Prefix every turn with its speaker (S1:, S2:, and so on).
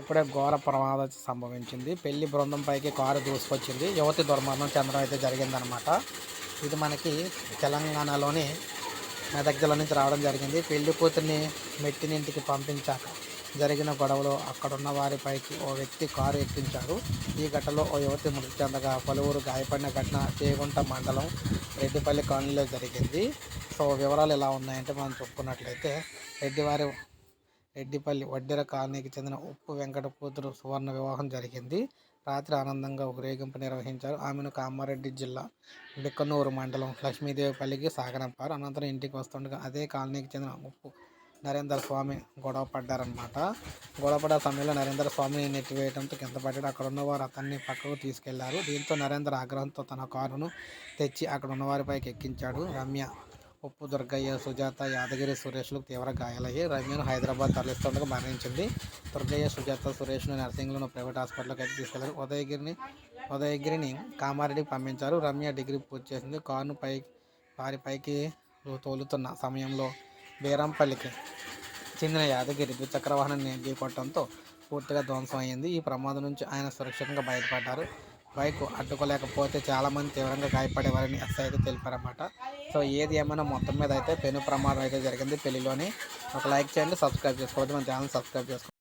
S1: ఇప్పుడే ఘోర ప్రమాదం సంభవించింది. పెళ్ళి బృందం పైకి కారు దూసుకొచ్చింది. యువతి దుర్మరణం చెందడం అయితే జరిగిందనమాట ఇది మనకి తెలంగాణలోని మెదక్ జిల్లా నుంచి రావడం జరిగింది. పెళ్ళి కూతుర్ని మెట్టినింటికి పంపించాక జరిగిన గొడవలో అక్కడున్న వారిపైకి ఓ వ్యక్తి కారు ఎక్కించాడు ఈ ఘటనలో ఓ యువతి మృతి చెందగా పలువురు గాయపడిన ఘటన చేగుంట మండలం రెడ్డిపల్లి కాలనీలో జరిగింది. సో వివరాలు ఎలా ఉన్నాయంటే మనం చెప్పుకున్నట్లయితే రెడ్డివారి రెడ్డిపల్లి వడ్డెర కాలనీకి చెందిన ఉప్పు వెంకట కూతురు సువర్ణ వివాహం జరిగింది. రాత్రి ఆనందంగా ఊరేగింపు నిర్వహించారు. ఆమెను కామారెడ్డి జిల్లా బిక్కనూరు మండలం లక్ష్మీదేవిపల్లికి సాగనంపారు. అనంతరం ఇంటికి వస్తుండగా అదే కాలనీకి చెందిన ఉప్పు నరేందర్ స్వామి గొడవ పడ్డారనమాట గొడవ సమయంలో నరేంద్ర స్వామిని నెట్టివేయడంతో కింద పడ్డాడు. అక్కడ ఉన్నవారు అతన్ని పక్కకు తీసుకెళ్ళారు. దీంతో నరేంద్ర ఆగ్రహంతో తన కారును తెచ్చి అక్కడ ఉన్నవారిపైకి ఎక్కించాడు రమ్య. ఉప్పు దుర్గయ్య సుజాత యాదగిరి సురేష్లకు తీవ్ర గాయాలయ్యి రమ్యను హైదరాబాద్ తరలిస్తుండగా మరణించింది. దుర్గయ్య సుజాత సురేష్ను నర్సింగ్లను ప్రైవేట్ హాస్పిటల్కి అయితే తీసుకెళ్ళారు. ఉదయగిరిని ఉదయగిరిని కామారెడ్డికి పంపించారు. రమ్య డిగ్రీ పూర్తి చేసింది. కారును పై వారి పైకి తోలుతున్న సమయంలో బీరంపల్లికి చెందిన యాదగిరి ద్విచక్ర వాహనాన్ని ఢీకొట్టడంతో పూర్తిగా ధ్వంసం అయింది ఈ ప్రమాదం నుంచి ఆయన సురక్షితంగా బయటపడ్డారు. బైక్ అడ్డుకోలేకపోతే చాలామంది తీవ్రంగా గాయపడేవారని ఎస్ఐ అయితే తెలిపారన్నమాట. సో ఏది ఏమైనా మొత్తం మీద అయితే పెను ప్రమాదం అయితే జరిగింది పెళ్ళిలోని. ఒక లైక్ చేయండి సబ్స్క్రైబ్ చేసుకోవద్దు. మన ఛానల్ సబ్స్క్రైబ్ చేసుకోండి